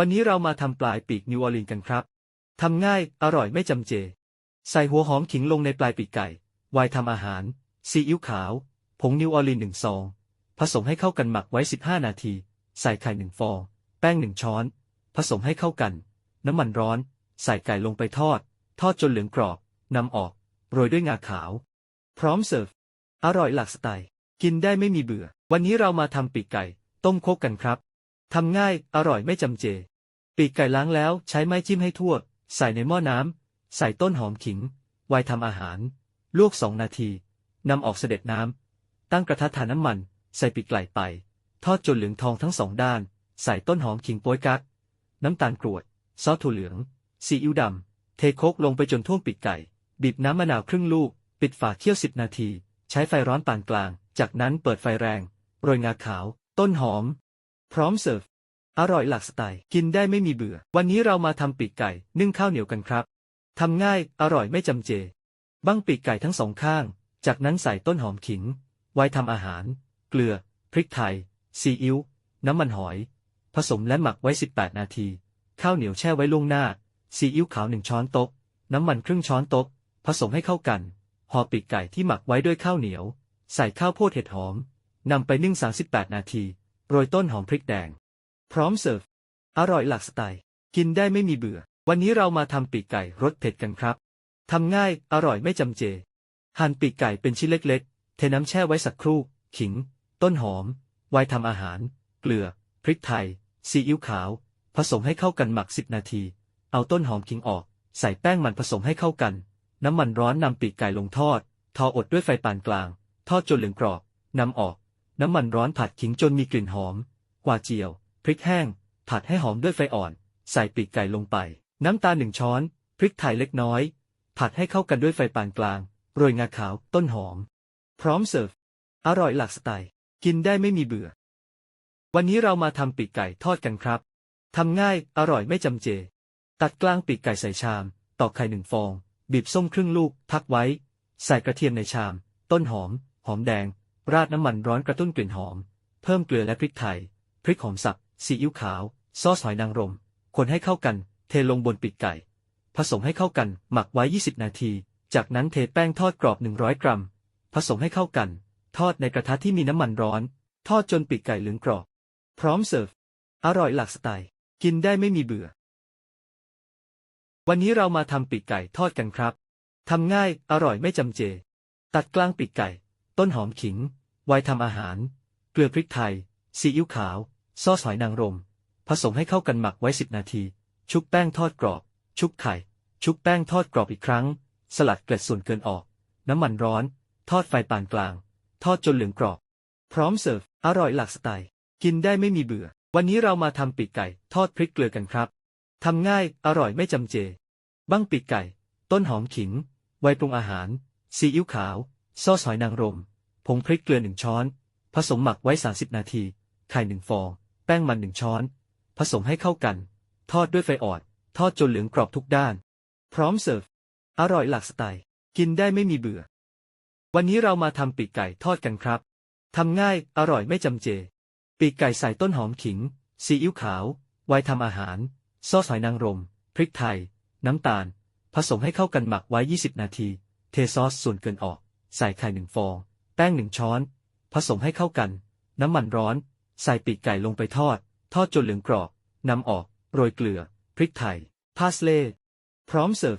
วันนี้เรามาทำปลายปีกนิวออร์ลีนกันครับ ทำง่าย อร่อยไม่จำเจ ใส่หัวหอมขิงลงในปลายปีกไก่ไวน์ทำอาหาร ซีอิ๊วขาว ผงนิวออร์ลีนหนึ่งซอง ผสมให้เข้ากันหมักไว้ 15 นาที ใส่ไข่หนึ่งฟอง แป้งหนึ่งช้อน ผสมให้เข้ากัน น้ำมันร้อน ใส่ไก่ลงไปทอด ทอดจนเหลืองกรอบ นำออก โรยด้วยงาขาว พร้อมเสิร์ฟ อร่อยหลากสไตล์ กินได้ไม่มีเบื่อ วันนี้เรามาทำปีกไก่ ต้มโคกกันครับ ทำง่าย อร่อยไม่จำเจ ปีกไก่ล้างแล้วใช้ไม้จิ้มให้ทั่ว ใส่ในหม้อน้ำ ใส่ต้นหอมขิง ไว้ทำอาหาร ลวกสองนาทีนำออกเสด็จน้ำ ตั้งกระทะทาน้ำมัน ใส่ปีกไก่ไป ทอดจนเหลืองทองทั้งสองด้าน ใส่ต้นหอมขิงโป๊ยกัก น้ำตาลกรวด ซอสถั่วเหลือง ซีอิ๊วดำ เทโคกลงไปจนท่วมปีกไก่ บีบน้ำมะนาวครึ่งลูก ปิดฝาเคี่ยวสิบนาที ใช้ไฟร้อนปานกลาง จากนั้นเปิดไฟแรง โรยงาขาว ต้นหอม พร้อมเสิร์ฟ อร่อยหลากสไตล์ กินได้ไม่มีเบื่อ วันนี้เรามาทำปีกไก่นึ่งข้าวเหนียวกันครับ ทำง่าย อร่อยไม่จำเจ บั้งปีกไก่ทั้งสองข้าง จากนั้นใส่ต้นหอมขิง ไว้ทำอาหาร เกลือ พริกไทย ซีอิ๊ว น้ำมันหอย ผสมและหมักไว้ 18 นาที ข้าวเหนียวแช่ไว้ล่วงหน้า ซีอิ๊วขาวหนึ่งช้อนโต๊ะ น้ำมันครึ่งช้อนโต๊ะ ผสมให้เข้ากัน ห่อปีกไก่ที่หมักไว้ด้วยข้าวเหนียว ใส่ข้าวโพดเห็ดหอมนำไปนึ่ง 38 นาที โรยต้นหอมพริกแดง พร้อมเสิร์ฟ อร่อยหลากสไตล์ กินได้ไม่มีเบื่อ วันนี้เรามาทำปีกไก่รสเผ็ดกันครับทำง่าย อร่อยไม่จำเจ หั่นปีกไก่เป็นชิ้นเล็กๆ เทน้ำแช่ไว้สักครู่ ขิง ต้นหอม ไว้ทำอาหาร เกลือ พริกไทย ซีอิ๊วขาว ผสมให้เข้ากันหมัก10นาที เอาต้นหอมขิงออก ใส่แป้งมันผสมให้เข้ากัน น้ำมันร้อนนำปีกไก่ลงทอด ทออดด้วยไฟปานกลาง ทอดจนเหลืองกรอบนำออก น้ำมันร้อนผัดขิงจนมีกลิ่นหอม กว่าเจียว พริกแห้ง ผัดให้หอมด้วยไฟอ่อน ใส่ปีกไก่ลงไป น้ำตาลหนึ่งช้อน พริกไทยเล็กน้อย ผัดให้เข้ากันด้วยไฟปานกลาง โรยงาขาว ต้นหอม พร้อมเสิร์ฟ อร่อยหลากสไตล์ กินได้ไม่มีเบื่อ วันนี้เรามาทำปีกไก่ทอดกันครับ ทำง่าย อร่อยไม่จำเจ ตัดกลางปีกไก่ใส่ชาม ตอกไข่หนึ่งฟอง บีบส้มครึ่งลูก พักไว้ ใส่กระเทียมในชาม ต้นหอม หอมแดง ราดน้ำมันร้อนกระตุ้นกลิ่นหอม เพิ่มเกลือและพริกไทย พริกหอมสับ ซีอิ๊วขาว ซอสหอยนางรม คนให้เข้ากัน เทลงบนปีกไก่ ผสมให้เข้ากัน หมักไว้ 20 นาที จากนั้นเทแป้งทอดกรอบ 100 กรัม ผสมให้เข้ากัน ทอดในกระทะที่มีน้ำมันร้อน ทอดจนปีกไก่เหลืองกรอบ พร้อมเสิร์ฟ อร่อยหลากสไตล์ กินได้ไม่มีเบื่อ วันนี้เรามาทำปีกไก่ทอดกันครับ ทำง่าย อร่อยไม่จำเจ ตัดกลางปีกไก่ ต้นหอมขิง ไว้ทำอาหาร เกลือพริกไทย ซีอิ๊วขาว ซอสหอยนางรม ผสมให้เข้ากันหมักไว้ 10 นาที ชุบแป้งทอดกรอบ ชุบไข่ ชุบแป้งทอดกรอบอีกครั้ง สลัดเกล็ดส่วนเกินออก น้ำมันร้อน ทอดไฟปานกลาง ทอดจนเหลืองกรอบ พร้อมเสิร์ฟ อร่อยหลากสไตล์ กินได้ไม่มีเบื่อ วันนี้เรามาทำปีกไก่ทอดพริกเกลือกันครับทำง่าย อร่อยไม่จำเจ บ้างปีกไก่ ต้นหอมขิง ไว้ปรุงอาหาร ซีอิ๊วขาว ซอสหอยนางรม ผงพริกเกลือหนึ่งช้อน ผสมหมักไว้ 30 นาที ไข่หนึ่งฟอง แป้งมันหนึ่งช้อน ผสมให้เข้ากัน ทอดด้วยไฟอ่อน ทอดจนเหลืองกรอบทุกด้าน พร้อมเสิร์ฟ อร่อยหลากสไตล์ กินได้ไม่มีเบื่อ วันนี้เรามาทำปีกไก่ทอดกันครับ ทำง่าย อร่อยไม่จำเจ ปีกไก่ใส่ต้นหอมขิง ซีอิ๊วขาว ไว้ทำอาหาร ซอสหอยนางรม พริกไทย น้ำตาล ผสมให้เข้ากันหมักไว้ 20 นาที เทซอสส่วนเกินออก ใส่ไข่หนึ่งฟอง แป้งหนึ่งช้อน ผสมให้เข้ากัน น้ำมันร้อน ใส่ปีกไก่ลงไปทอด ทอดจนเหลืองกรอบนำออก โรยเกลือ พริกไทย พาสเลย์พร้อมเสิร์ฟ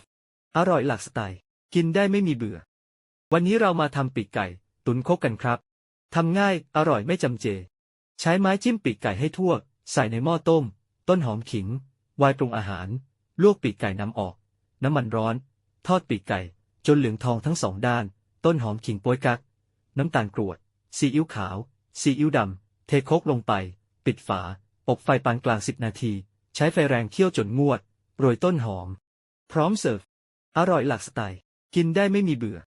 อร่อยหลากสไตล์ กินได้ไม่มีเบื่อ วันนี้เรามาทำปีกไก่ ตุ๋นโคกกันครับทำง่าย อร่อยไม่จำเจ ใช้ไม้จิ้มปีกไก่ให้ทั่ว ใส่ในหม้อต้ม ต้นหอมขิงไวน์ปรุงอาหาร ลวกปีกไก่นำออก น้ำมันร้อน ทอดปีกไก่ จนเหลืองทองทั้งสองด้าน ต้นหอมขิงปวยกัก น้ำตาลกรวด ซีอิ๊วขาว ซีอิ๊วดำ เทโคกลงไป ปิดฝา อบไฟปานกลางสิบนาที ใช้ไฟแรงเคี่ยวจนงวด โรยต้นหอม พร้อมเสิร์ฟ อร่อยหลักสไตล์ กินได้ไม่มีเบื่อ